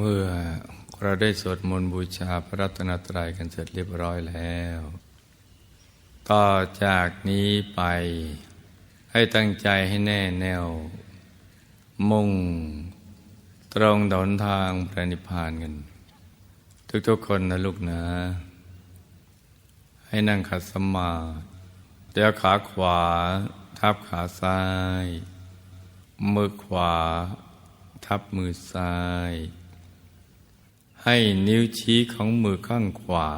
เมื่อเราได้สวดมนต์บูชาพระรัตนตรัยกันเสร็จเรียบร้อยแล้ว ต่อจากนี้ไปให้ตั้งใจให้แน่แน่ว มุ่งตรงดนทางพระนิพพานกัน ทุกๆคนนะลูกนะ ให้นั่งขัดสมาธิเดี๋ยวขาขวา ทับขาซ้าย มือขวา ทับมือซ้าย ให้นิ้วชี้ของมือข้างขวา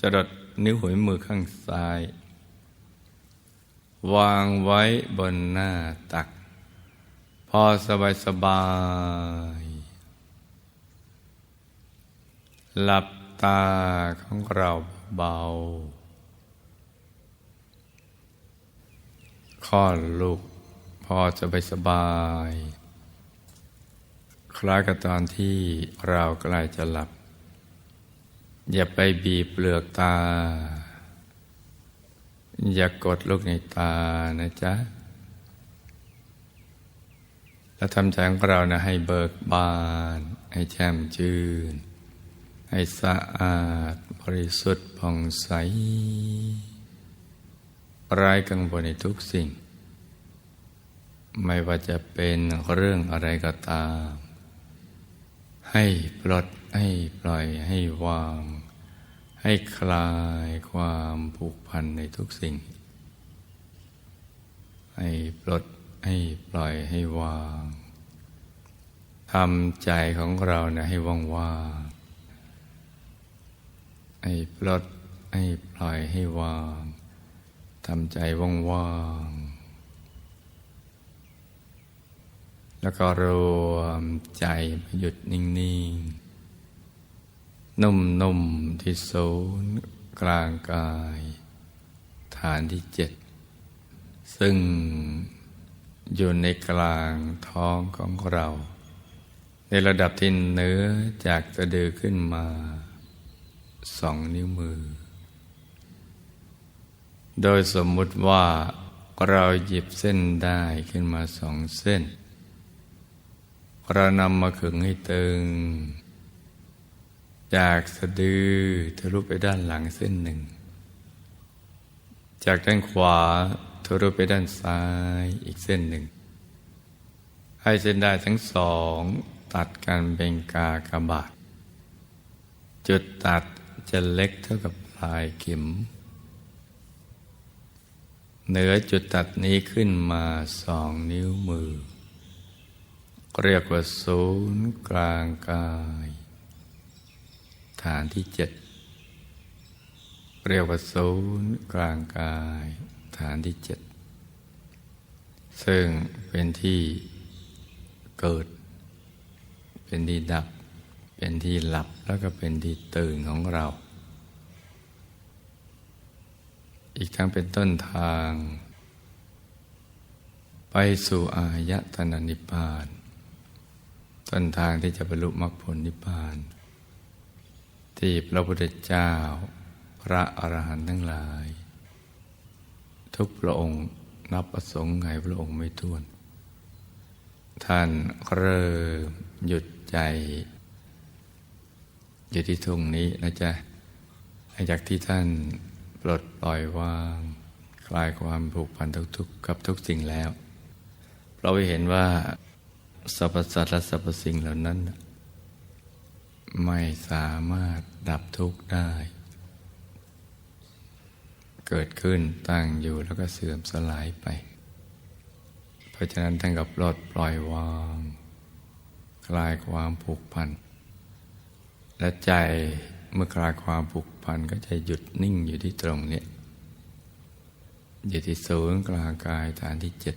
จะดดนิ้วหัวมือข้างซ้าย วางไว้บนหน้าตัก พอสบายสบาย หลับตาของเราเบา ข้อลูกพอจะไปสบาย คล้ายกับตอนที่เราใกล้จะหลับ อย่าไปบีบเปลือกตา อย่ากดลูกในตานะจ๊ะ แล้วทำใจของเรานะให้เบิกบาน ให้แช่มชื่น ให้สะอาดบริสุทธิ์ผ่องใสไร้กังวลในทุกสิ่ง ไม่ว่าจะเป็นเรื่องอะไรก็ตาม ให้ปลดให้ปล่อยให้วาง ให้คลายความผูกพันในทุกสิ่ง ให้ปลดให้ปล่อยให้วางทำใจของเรานะให้ว่างว่างให้ปลดให้ปล่อยให้วางทำใจว่างว่าง แล้วก็รวมใจมหยุดนิ่ง ๆ นุ่ม ๆ ที่ศูนย์กลางกาย ฐานที่เจ็ด ซึ่งอยู่ในกลางท้องของเรา ในระดับที่เนื้อจากสะดือขึ้นมาสองนิ้วมือ โดยสมมุติว่าเราหยิบเส้นได้ขึ้นมาสองเส้น เรานำมาขึงให้ตึง จากสะดือทะลุไปด้านหลังเส้นหนึ่ง จากด้านขวาทะลุไปด้านซ้ายอีกเส้นหนึ่ง ให้เส้นได้ทั้งสองตัดกันเป็นกากบาทจุดตัดจะเล็กเท่ากับปลายเข็ม เหนือจุดตัดนี้ขึ้นมาสองนิ้วมือ เรียกว่าศูนย์กลางกาย ฐานที่เจ็ดเรียกว่าศูนย์กลางกาย ฐานที่เจ็ดซึ่งเป็นที่เกิด เป็นที่ดับ เป็นที่หลับแล้วก็เป็นที่ตื่นของเรา อีกทั้งเป็นต้นทาง ไปสู่อายตนะนิพพาน ต้นทางที่จะบรรลุมรรคผลนิพพาน ที่พระพุทธเจ้า พระอรหันต์ทั้งหลาย ทุกพระองค์นับประสงค์ไงพระองค์ไม่ท้วน ท่านเริ่มหยุดใจ อยู่ที่ทุ่งนี้นะจ๊ะจากที่ท่านปลดปล่อยวาง คลายความผูกพันทุกๆกับทุกสิ่งแล้ว เราไปเห็นว่า สรรพสัตว์และสรรพสิ่งเหล่านั้น ไม่สามารถดับทุกข์ได้ เกิดขึ้นตั้งอยู่แล้วก็เสื่อมสลายไป เพราะฉะนั้นท่านกับปลดปล่อยวาง คลายความผูกพัน และใจเมื่อคลายความผูกพันก็จะหยุดนิ่งอยู่ที่ตรงนี้อยู่ที่ศูนย์กลางกายฐานที่เจ็ด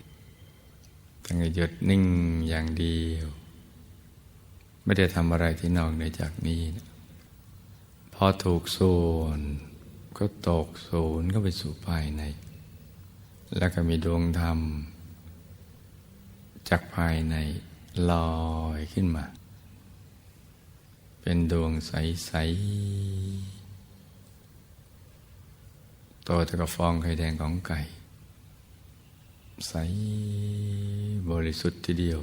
ตั้งหยุดนิ่งอย่างเดียว ไม่ได้ทำอะไรที่นอกเหนือจากนี้นะพอถูกส่วนก็ตกศูนย์ก็ไปสู่ภายใน แล้วก็มีดวงธรรม จากภายในลอยขึ้นมา เป็นดวงใสๆโตเท่ากับฟองไข่แดงของไก่ ใส บริสุทธิ์ทีเดียว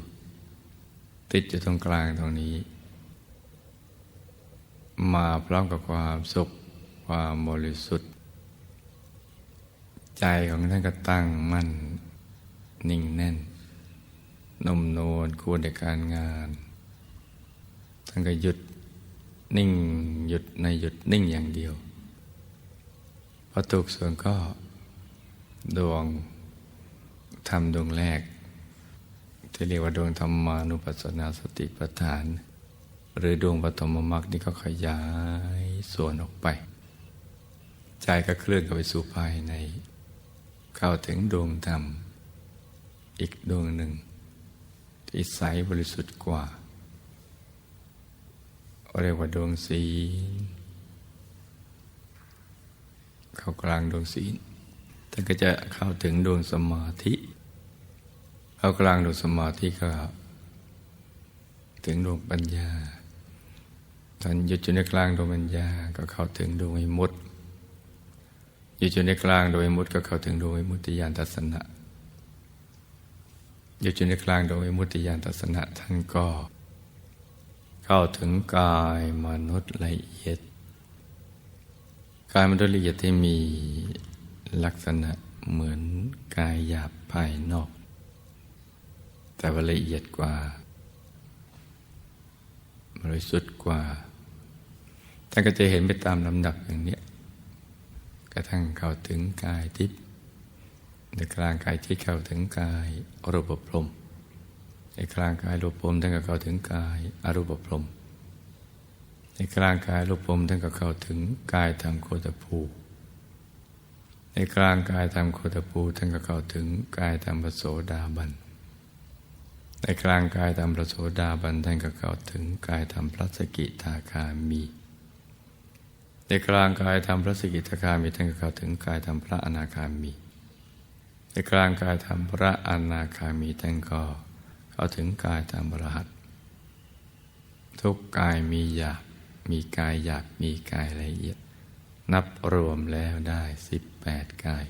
ติดอยู่ตรงกลางตรงนี้ มาพร้อมกับความสุขความบริสุทธิ์ ใจของท่านก็ตั้งมั่น นิ่งแน่นนุ่มนควรในการงาน ท่านก็หยุดนิ่งหยุดในหยุดนิ่งอย่างเดียวพอถูกส่วนก็ดวงทำดวงแรก ที่เรียกว่าดวงธรรมานุปัสสนาสติปัฏฐาน หรือดวงปฐมมรรคนี่ก็ขยายส่วนออกไป ใจก็เคลื่อนเข้าไปสู่ภายใน เข้าถึงดวงธรรม อีกดวงหนึ่ง ที่ใสบริสุทธิ์กว่า เรียกว่าดวงศีลเข้ากลางดวงศีลท่านก็จะเข้าถึงดวงสมาธิ เข้ากลางดวงสมาธิก็ ถึงดวงปัญญาตอนหยุดอยู่ในกลางดวงปัญญาก็เข้าถึงดวงวิมุตติหยุดอยู่ในกลางดวงวิมุตติก็เข้าถึงดวงวิมุตติญาณทัศนะหยุดอยู่ในกลางดวงวิมุตติญาณทัศนะท่านก็ เข้าถึงกายมนุษย์ละเอียดกายมนุษย์ละเอียดที่มีลักษณะเหมือนกายหยาบภายนอก แต่ว่าละเอียดกว่าบริสุทธิ์กว่าท่านก็จะเห็นไปตามลำดับอย่างนี้กระทั่งเข้าถึงกายทิพย์ในกลางกายที่เข้าถึงกายอรูปพรมในกลางกายรูปพรมท่านก็เข้าถึงกายอรูปพรมในกลางกายรูปพรมท่านก็เข้าถึงกายธรรมโคตภูในกลางกายธรรมโคตภูท่านก็เข้าถึงกายธรรมปโสดาบัน ในกลางกายธรรมปโสดาบันท่านก็เข้าถึงกายธรรมพระสกิทาคามี ในกลางกายธรรมพระสกิทาคามีท่านก็เข้าถึงกายธรรมพระอนาคามี ในกลางกายธรรมพระอนาคามีท่านก็เข้าถึงกายธรรมรหัสทุกกายมีหยาบมีกายหยาบมีกายละเอียด นับรวมแล้วได้สิบแปดกาย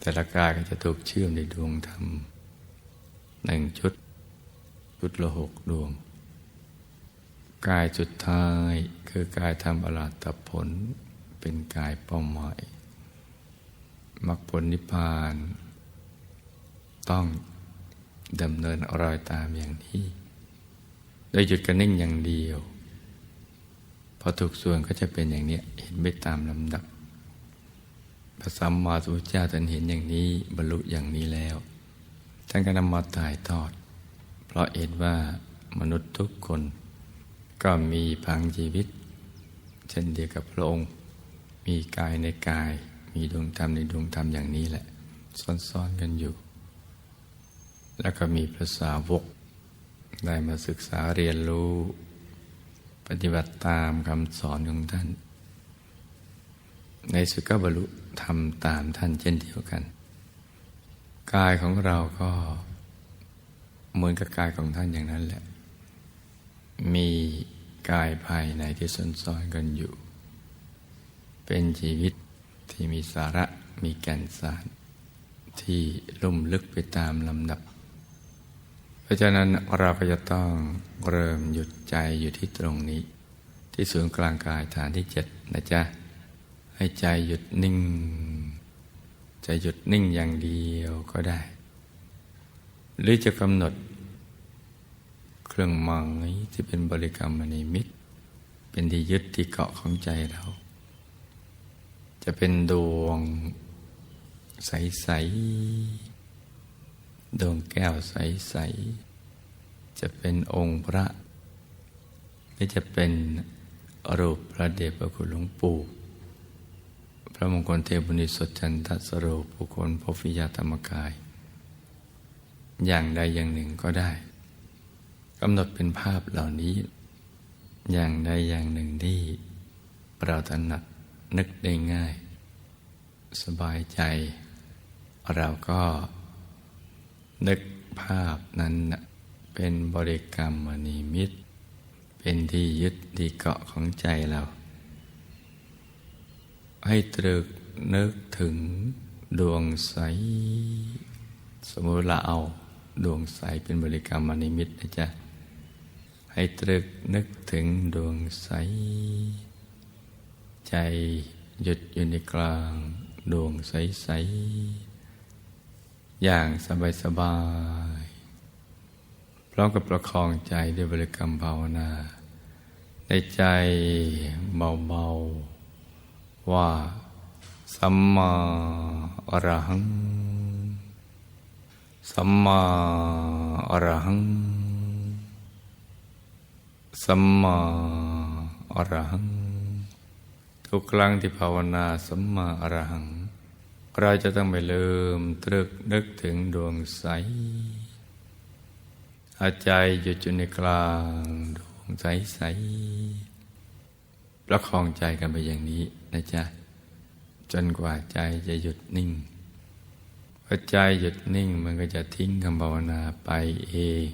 แต่ละกายก็จะถูกเชื่อมในดวงธรรม หนึ่งชุด ชุดละหกดวง กายจุดท้ายคือกายธรรมอรหัตผล เป็นกายเป้าหมายมรรคผลนิพพาน ต้องดำเนินรอยตามอย่างนี้โดยหยุดกันนิ่งอย่างเดียว พอถูกส่วนก็จะเป็นอย่างนี้เห็นไปตามลำดับพระสัมมาสัมพุทธเจ้าท่านเห็นอย่างนี้บรรลุอย่างนี้แล้ว ท่านก็นำมาถ่ายทอด เพราะเห็นว่ามนุษย์ทุกคนก็มีพังชีวิต เช่นเดียวกับพระองค์ มีกายในกาย มีดวงธรรมในดวงธรรมอย่างนี้แหละ ซ้อนๆกันอยู่ แล้วก็มีพระสาวก ได้มาศึกษาเรียนรู้ ปฏิบัติตามคำสอนของท่าน ในสุกบรรลุทำตามท่านเช่นเดียวกัน กายของเราก็เหมือนกับกายของท่านอย่างนั้นแหละ มีกายภายในที่ซ่อนๆกันอยู่ เป็นชีวิตที่มีสาระมีแก่นสาร ที่ลุ่มลึกไปตามลำดับ เพราะฉะนั้นเราก็จะต้องเริ่มหยุดใจอยู่ที่ตรงนี้ ที่ศูนย์กลางกายฐานที่เจ็ดนะจ๊ะ ให้ใจหยุดนิ่ง ใจหยุดนิ่งอย่างเดียวก็ได้ หรือจะกำหนด เครื่องหมายที่เป็นบริกรรมนิมิตเป็นที่ยึดที่เกาะของใจเรา จะเป็นดวงใส ๆ ดวงแก้วใส ๆ จะเป็นองค์พระหรือจะเป็นรูปพระเดชพระคุณหลวงปู่ ระมงคลเทพุนิสดจันทสโรปุคลพฟิยาธรรมกาย อย่างใดอย่างหนึ่งก็ได้กำหนดเป็นภาพเหล่านี้ อย่างใดอย่างหนึ่งที่เราถนัดนึกได้ง่าย สบายใจ เราก็นึกภาพนั้นเป็นบริกรรมมณีมิตรเป็นที่ยึดที่เกาะของใจเรา ให้ตรึกนึกถึงดวงใส สมมติเราเอาดวงใสเป็นบริกรรมมณีมิตนะจ๊ะ ให้ตรึกนึกถึงดวงใส ใจหยุดอยู่ในกลางดวงใสๆอย่างสบายสบายพร้อมกับประคองใจด้วยบริกรรมภาวนา ในใจเบาๆ ว่า สัมมาอรหัง สัมมาอรหัง สัมมาอรหัง ทุกครั้งที่ภาวนาสัมมาอรหัง เราจะต้องไม่ลืมตรึกนึกถึงดวงใสอาใจหยุดอยู่ในกลางดวงใสใส ประคองใจกันไปอย่างนี้นะจ๊ะ จนกว่าใจจะหยุดนิ่งพอใจหยุดนิ่งมันก็จะทิ้งคำภาวนาไปเอง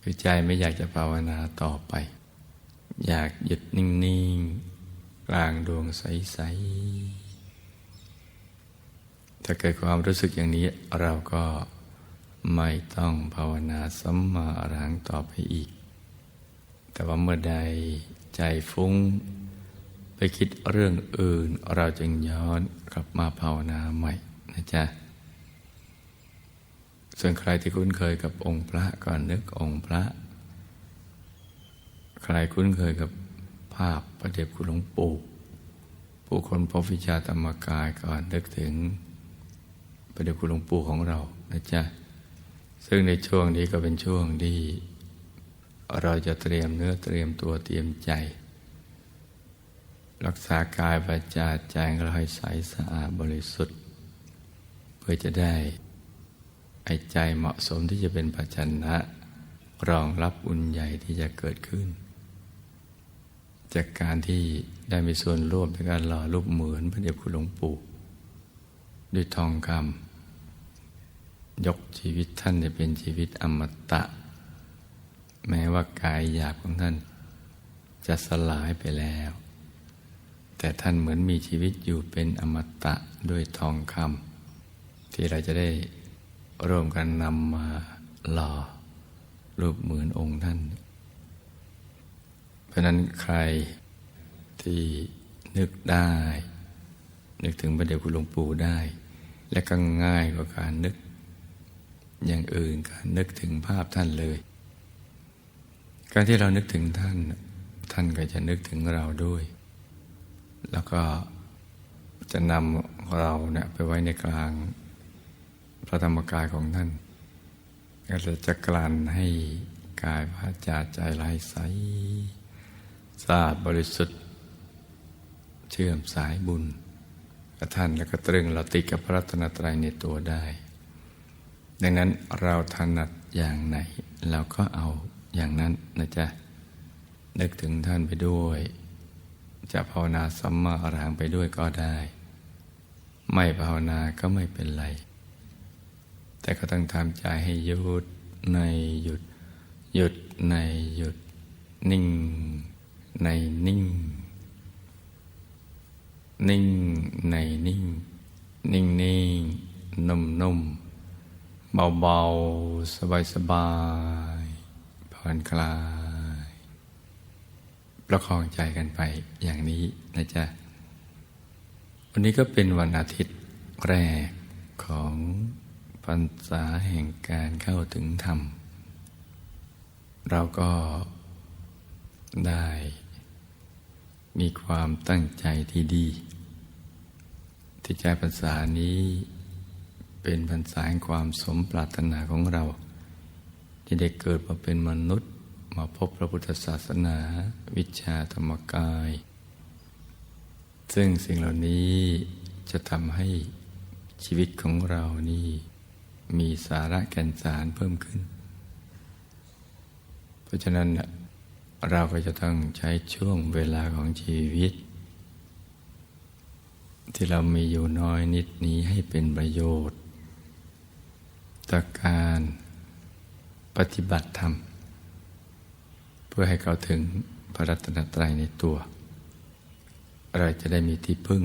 คือใจไม่อยากจะภาวนาต่อไป อยากหยุดนิ่งๆกลางดวงใสๆถ้าเกิดความรู้สึกอย่างนี้เราก็ไม่ต้องภาวนาสัมมาอรหังต่อไปอีก แต่ว่าเมื่อใดใจฟุ้ง ไปคิดเรื่องอื่น เราจึงย้อนกลับมาภาวนาใหม่นะจ๊ะ ส่วนใครที่คุ้นเคยกับองค์พระก่อนนึกองค์พระ ใครคุ้นเคยกับภาพประเด็บคุณหลวงปู่ผู้คนพบวิชาธรรมกายก่อนนึกถึงประเด็บคุณหลวงปู่ของเรานะจ๊ะ ซึ่งในช่วงนี้ก็เป็นช่วงที่ เราจะเตรียมเนื้อเตรียมตัวเตรียมใจ รักษากายวาจาใจเราให้ใสสะอาดบริสุทธิ์ เพื่อจะได้ไอ้ใจเหมาะสมที่จะเป็นปัจจันนะรองรับอุญใหญ่ที่จะเกิดขึ้น จากการที่ได้มีส่วนร่วมในการหล่อรูปเหมือนพระเดชคุณหลวงปู่ ด้วยทองคำยกชีวิตท่านให้เป็นชีวิตอมตะ แม้ว่ากายหยาบของท่าน จะสลายไปแล้ว แต่ท่านเหมือนมีชีวิตอยู่เป็นอมตะด้วยทองคำที่เราจะได้ร่วมกันนำมาหล่อรูปเหมือนองค์ท่าน เพราะนั้นใครที่นึกได้ นึกถึงพระเดชคุณหลวงปู่ได้ และก็ง่ายกว่าการนึก อย่างอื่นการนึกถึงภาพท่านเลย การที่เรานึกถึงท่าน ท่านก็จะนึกถึงเราด้วย แล้วก็จะนำเราเนี่ยไปไว้ในกลางพระธรรมกายของท่านก็จะกลั่นให้กายวาจาใจไหลใสสะอาดบริสุทธิ์เชื่อมสายบุญกับท่านแล้วก็ตรึงเราติดกับพระรัตนตรัยในตัวได้ ดังนั้นเราถนัดอย่างไหน เราก็เอา อย่างนั้นนะจ๊ะ นึกถึงท่านไปด้วย จะภาวนาสัมมาอรหังไปด้วยก็ได้ ไม่ภาวนาก็ไม่เป็นไร แต่ก็ต้องทำใจให้หยุดในหยุด หยุดในหยุด นิ่ง ในนิ่ง นิ่งในนิ่ง นิ่งนิ่งนุ่มนุ่มเบาเบาสบายสบาย ผ่อนคลาย ประคองใจกันไปอย่างนี้นะจ๊ะ วันนี้ก็เป็นวันอาทิตย์แรกของพรรษาแห่งการเข้าถึงธรรม เราก็ได้มีความตั้งใจที่ดี ที่ใจพรรษานี้เป็นพรรษาแห่งความสมปรารถนาของเรา ที่ได้เกิดมาเป็นมนุษย์ มาพบพระพุทธศาสนา วิชาธรรมกาย ซึ่งสิ่งเหล่านี้จะทำให้ชีวิตของเรานี่มีสาระแก่นสารเพิ่มขึ้น เพราะฉะนั้นเราก็จะต้องใช้ช่วงเวลาของชีวิต ที่เรามีอยู่น้อยนิดนี้ให้เป็นประโยชน์ต่อการ ปฏิบัติธรรม เพื่อให้เขาถึงพระรัตนตรัยในตัว เราจะได้มีที่พึ่ง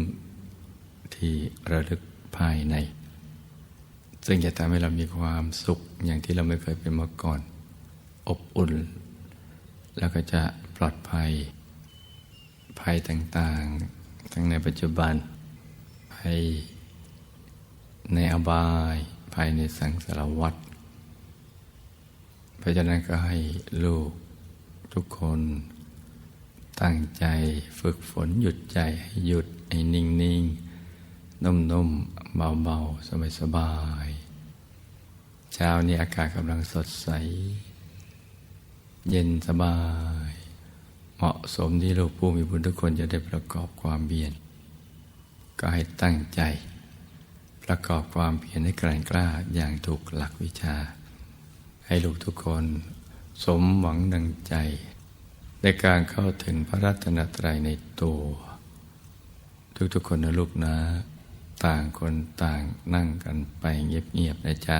ที่ระลึกภายใน ซึ่งจะทำให้เรามีความสุขอย่างที่เราไม่เคยเป็นมาก่อน อบอุ่น แล้วก็จะปลอดภัย ภัยต่างๆ ทั้งในปัจจุบัน ภัยในอบาย ภัยในสังสารวัฏ เพราะฉะนั้นก็ให้ลูกทุกคน ตั้งใจฝึกฝนหยุดใจให้หยุดให้นิ่งนิ่งนุ่มนุ่มเบาเบาสบายสบายเช้านี้อากาศกำลังสดใส เย็นสบาย เหมาะสมที่ลูกผู้มีบุญทุกคนจะได้ประกอบความเบียน ก็ให้ตั้งใจ ประกอบความเพียรให้แกร่งกล้าอย่างถูกหลักวิชา ให้ลูกทุกคนสมหวังดังใจ ในการเข้าถึงพระรัตนตรัยในตัว ทุกๆคนนะลูกนะ ต่างคนต่างนั่งกันไปเงียบๆนะจ๊ะ